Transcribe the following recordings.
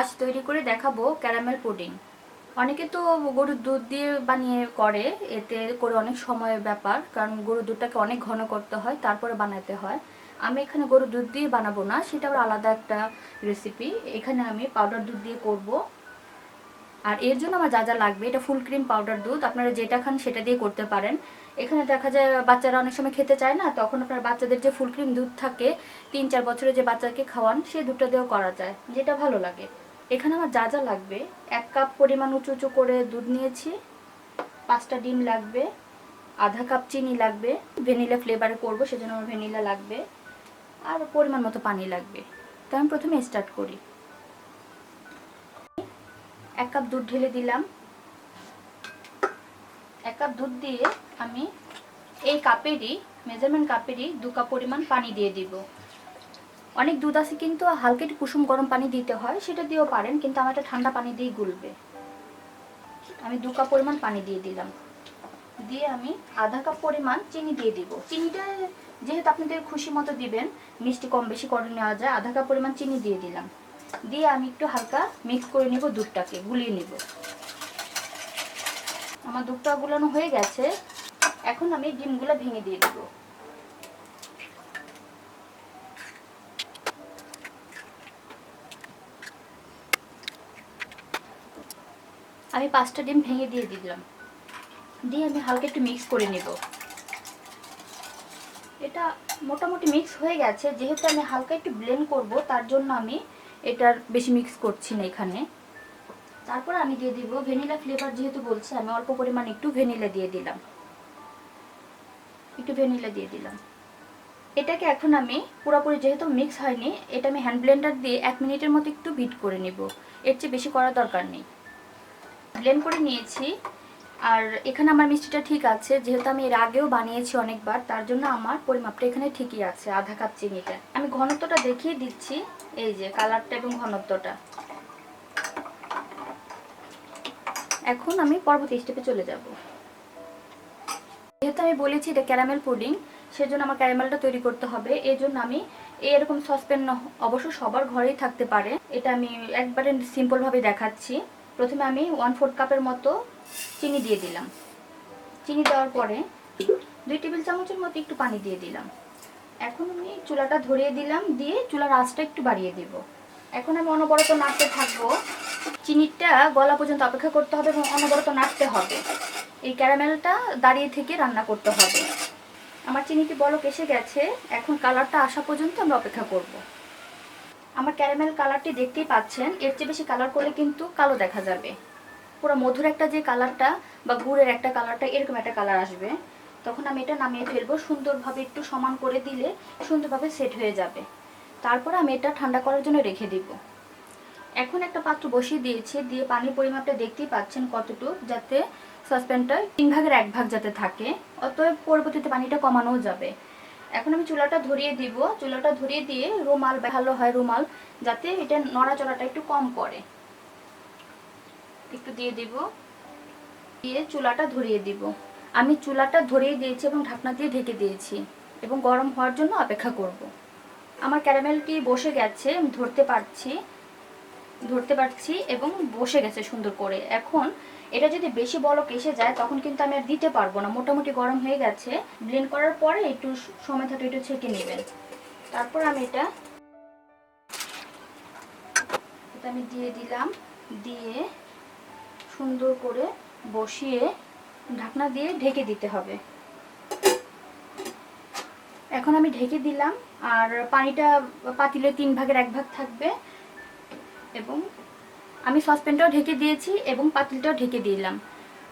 আজ তৈরি করে দেখাবো ক্যারামেল পুডিং। অনেকে তো গরুর দুধ দিয়ে বানিয়ে করে, এতে করে অনেক সময়ের ব্যাপার, কারণ গরুর দুধটাকে অনেক ঘন করতে হয়, তারপরে বানাতে হয়। আমি এখানে গরুর দুধ দিয়ে বানাবো না, সেটা আবার আলাদা একটা রেসিপি এখানে আমি পাউডার দুধ দিয়ে করব। আর এর জন্য আমার যা যা লাগবে, এটা ফুল ক্রিম পাউডার দুধ, আপনারা যেটা খান সেটা দিয়ে করতে পারেন। এখানে দেখা যায় বাচ্চারা অনেক সময় খেতে চায় না, তখন আপনার বাচ্চাদের যে ফুল ক্রিম দুধ থাকে, তিন চার বছরে যে বাচ্চাকে খাওয়ান সেই দুধটা দিয়েও করা যায়, যেটা ভালো লাগে। এখানে আমার যা যা লাগবে, এক কাপ পরিমাণ উঁচু উঁচু করে দুধ নিয়েছি, পাঁচটা ডিম লাগবে, আধা কাপ চিনি লাগবে, ভ্যানিলা ফ্লেভারে করব, সেজন্য আমার ভ্যানিলা লাগবে, আর পরিমাণ মতো পানি লাগবে। তো আমি প্রথমে স্টার্ট করি। এক কাপ দুধ ঢেলে দিলাম। এক কাপ দুধ দিয়ে আমি এই কাপেরই মেজারমেন্ট কাপেরই দু কাপ পরিমাণ পানি দিয়ে দিব। অনেক দুধ আছে কিন্তু হালকা একটু কুসুম গরম পানি দিতে হয়, সেটা দিয়েও পারেন, কিন্তু আমার একটা ঠান্ডা পানি দিয়েই গুলবে। আমি দু কাপ পরিমাণ পানি দিয়ে দিলাম। দিয়ে আমি আধা কাপ পরিমাণ চিনি দিয়ে দিব। চিনিটা যেহেতু আপনাদের খুশি মতো দিবেন, মিষ্টি কম বেশি করে নেওয়া যায়, আধা কাপ পরিমাণ চিনি দিয়ে দিলাম। দিয়ে আমি একটু হালকা মিক্স করে নিব দুধটাকে, গুলিয়ে নিব। আমার দুধটা গুলানো হয়ে গেছে। এখন আমি ডিমগুলো ভেঙে দিয়ে দেবো। আমি পাঁচটা ডিম ভেঙে দিয়ে দিলাম। দিয়ে আমি হালকা একটু মিক্স করে নেব। এটা মোটামুটি মিক্স হয়ে গেছে। যেহেতু আমি হালকা একটু ব্লেন্ড করব, তার জন্য আমি এটার বেশি মিক্স করছি না এখানে। তারপর আমি দিয়ে দিব ভ্যানিলা ফ্লেভার যেহেতু বলছে, আমি অল্প পরিমাণ একটু ভ্যানিলা দিয়ে দিলাম। একটু ভ্যানিলা দিয়ে দিলাম। এটাকে এখন আমি পুরোপুরি যেহেতু মিক্স হয়নি, এটা আমি হ্যান্ড ব্লেন্ডার দিয়ে এক মিনিটের মতো একটু বিট করে নিব। এর চেয়ে বেশি করার দরকার নেই। ব্লেন্ড করে নিয়েছি। আর এখানে আমার মিষ্টিটা ঠিক আছে, যেহেতু আমি এর আগেও বানিয়েছি অনেকবার, তার জন্য আমার পরিমাপটা এখানে ঠিকই আছে, আধা কাপ চিনিটা। আমি ঘনত্বটা দেখিয়ে দিচ্ছি, এই যে কালারটা এবং ঘনত্বটা। এখন আমি পরবর্তী স্টেপে চলে যাব। যেহেতু আমি বলেছি এটা ক্যারামেল পুডিং সেজন্য আমার ক্যারামেলটা তৈরি করতে হবে। এই জন্য আমি এরকম সসপ্যান অবশ্য সবার ঘরেই থাকতে পারে। এটা আমি একবারে সিম্পলভাবে দেখাচ্ছি। প্রথমে আমি ওয়ান ফোর্থ কাপের মতো চিনি দিয়ে দিলাম। চিনি দেওয়ার পরে দুই টেবিল চামচের মতো একটু পানি দিয়ে দিলাম। এখন আমি চুলাটা ধরিয়ে দিলাম, দিয়ে চুলার আঁচটা একটু বাড়িয়ে দিব। এখন আমি অনবরত নাড়তে থাকব। চিনিটা গলা পর্যন্ত অপেক্ষা করতে হবে এবং অনবরত নাড়তে হবে। এই ক্যারামেলটা দাঁড়িয়ে থেকে রান্না করতে হবে। আমার চিনিটি বলক এসে গেছে। এখন কালারটা আসা পর্যন্ত আমরা অপেক্ষা করব। আমার ক্যারামেল কালারটি দেখতেই পাচ্ছেন, এর চেয়ে বেশি কালার করলে কিন্তু কালো দেখা যাবে। পুরো মধুর একটা যে কালারটা বা গুড়ের একটা কালারটা এরকম একটা কালার আসবে। তখন আমি এটা নামিয়ে ফেলব, সুন্দরভাবে একটু সমান করে দিলে সুন্দরভাবে সেট হয়ে যাবে। তারপর আমি এটা ঠান্ডা করার জন্য রেখে দিব। এখন একটা পাত্র বসিয়ে দিয়েছি, দিয়ে পানির পরিমাপটা দেখতেই পাচ্ছেন কতটুকু, যাতে সসপ্যানটা তিন ভাগের এক ভাগ যাতে থাকে। অতএব পরবর্তীতে পানিটা কমানোও যাবে। এখন আমি চুলাটা ধরিয়ে দিব। চুলাটা ধরিয়ে দিয়ে রুমাল ভালো হয় রুমাল, যাতে এটা নড়াচড়াটা একটু কম করে একটু দিয়ে দিব। দিয়ে চুলাটা ধরিয়ে দিব। আমি চুলাটা ধরিয়ে দিয়েছি এবং ঢাকনা দিয়ে ঢেকে দিয়েছি এবং গরম হওয়ার জন্য অপেক্ষা করব। আমার ক্যারামেলটি বসে গেছে? ধরতে পারছি ধরতে পারছি এবং বসে গেছে সুন্দর করে। এখন এটা যদি বেশি বলক এসে যায়, তখন কিন্তু আমি আর দিতে পারব না। মোটামুটি গরম হয়ে গেছে। ব্লেন্ড করার পরে একটু সময় থাকলে একটু ছেঁকে নেবেন। তারপর আমি এটা এটা আমি দিয়ে দিলাম। দিয়ে সুন্দর করে বসিয়ে ঢাকনা দিয়ে ঢেকে দিতে হবে। এখন আমি ঢেকে দিলাম। আর পানিটা পাতিলে তিন ভাগের এক ভাগ থাকবে। এবং আমি সসপ্যানটাও ঢেকে দিয়েছি এবং পাতিলটাও ঢেকে দিলাম।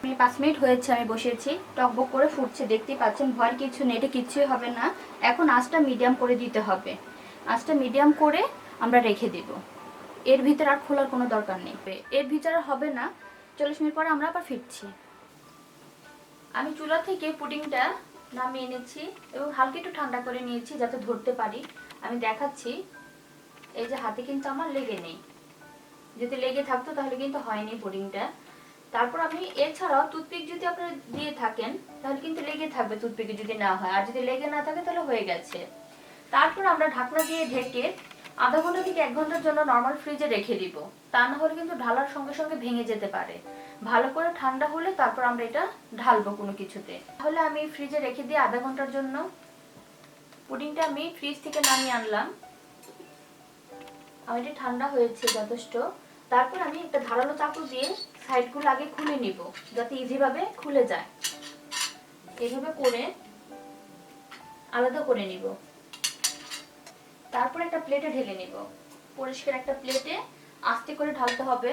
আমি পাঁচ মিনিট হয়েছে, আমি বসিয়েছি টকবক করে ফুটছে, দেখতেই পাচ্ছেন ভয়ের কিছু নেই, এটা কিছুই হবে না। এখন আঁচটা মিডিয়াম করে দিতে হবে। আঁচটা মিডিয়াম করে আমরা রেখে দেব। এর ভিতরে আর খোলার কোনো দরকার নেই। এর ভিতরে হবে না। চল্লিশ মিনিট পরে আমরা আবার ফিরছি। আমি চুলা থেকে পুডিংটা নামিয়ে এনেছি এবং হালকা একটু ঠান্ডা করে নিয়েছি যাতে ধরতে পারি। আমি দেখাচ্ছি, এই যে হাতে কিন্তু আমার লেগে নেই। যদি লেগে থাকতো তাহলে কিন্তু হয়নি পুডিংটা। তারপর আপনি এছাড়াও টুথপিক যদি আপনারা দিয়ে থাকেন, তাহলে কিন্তু লেগে থাকবে টুথপিকে যদি না হয়। আর যদি লেগে না থাকে তাহলে হয়ে গেছে। তারপর আমরা ঢাকনা দিয়ে ঢেকে আধা ঘণ্টা থেকে এক ঘণ্টার জন্য নর্মাল ফ্রিজে রেখে দিব। তা না হলে কিন্তু ঢালার সঙ্গে সঙ্গে ভেঙে যেতে পারে। ভালো করে ঠান্ডা হলে তারপর আমরা এটা ঢালবো কোনো কিছুতে। তাহলে আমি ফ্রিজে রেখে দিই আধা ঘণ্টার জন্য পুডিংটা আমি ফ্রিজ থেকে নামিয়ে আনলাম। আমার এটা ঠান্ডা হয়েছে যথেষ্ট। তারপর আমি একটা ধারালো চাকু দিয়ে সাইডগুলো আগে খুলে নিব, যাতে ইজিভাবে খুলে যায়। এইভাবে করে আলাদা করে নিব। তারপর একটা প্লেটে ঢেলে নিব। পরিষ্কার একটা প্লেটে আস্তে করে ঢালতে হবে।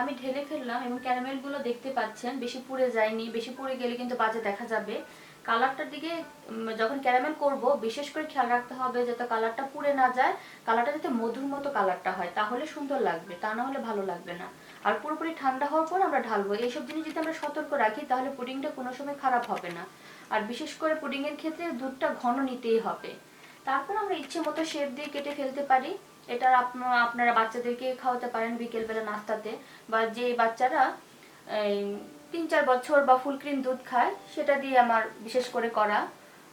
আমি ঢেলে ফেললাম এবং ক্যারামেলগুলো দেখতে পাচ্ছেন, বেশি পুড়ে যায়নি, বেশি পুড়ে গেলে কিন্তু বাজে দেখা যাবে। কালারটার দিকে যখন ক্যারামেল করব, বিশেষ করে খেয়াল রাখতে হবে যাতে কালারটা পুড়ে না যায়, কালারটা যাতে মধুর মতো কালারটা হয়, তাহলে সুন্দর লাগবে, তা না হলে ভালো লাগবে না। আর পুরোপুরি ঠান্ডা হওয়ার পর আমরা ঢালবো। এইসব জিনিস যদি আমরা সতর্ক রাখি, তাহলে পুডিংটা কোনো সময় খারাপ হবে না। আর বিশেষ করে পুডিংয়ের ক্ষেত্রে দুধটা ঘন নিতেই হবে। তারপর আমরা ইচ্ছে মতো শেপ দিয়ে কেটে ফেলতে পারি। এটা আপনা- আপনারা বাচ্চাদেরকে খাওয়াতে পারেন বিকেলবেলা নাস্তাতে। বা যে বাচ্চারা তিন চার বছর বা ফুল ক্রিম দুধ খায়, সেটা দিয়ে আমার বিশেষ করে করা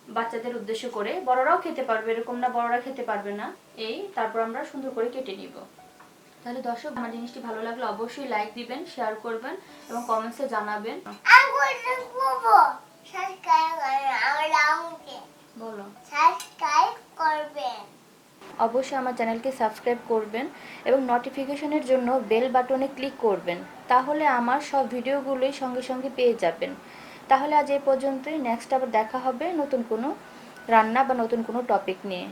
বাচ্চাদের উদ্দেশ্য করে। বড়রাও খেতে পারবে, এরকম না বড়রা খেতে পারবে না। এই, তারপর আমরা সুন্দর করে কেটে নিব। তাহলে দর্শক, আমার জিনিসটি ভালো লাগলে অবশ্যই লাইক দিবেন শেয়ার করবেন এবং কমেন্টসে জানাবেন আমি বলতে করব সাবস্ক্রাইব করবেন আমার রাউন্ডকে বলো সাবস্ক্রাইব করবেন অবশ্যই আমার চ্যানেলকে সাবস্ক্রাইব করবেন এবং নোটিফিকেশনের জন্য বেল বাটনে ক্লিক করবেন, তাহলে আমার সব ভিডিওগুলোই সঙ্গে সঙ্গে পেয়ে যাবেন। তাহলে আজ এই পর্যন্তই নেক্সট আবার দেখা হবে নতুন কোনো রান্না বা নতুন কোনো টপিক নিয়ে।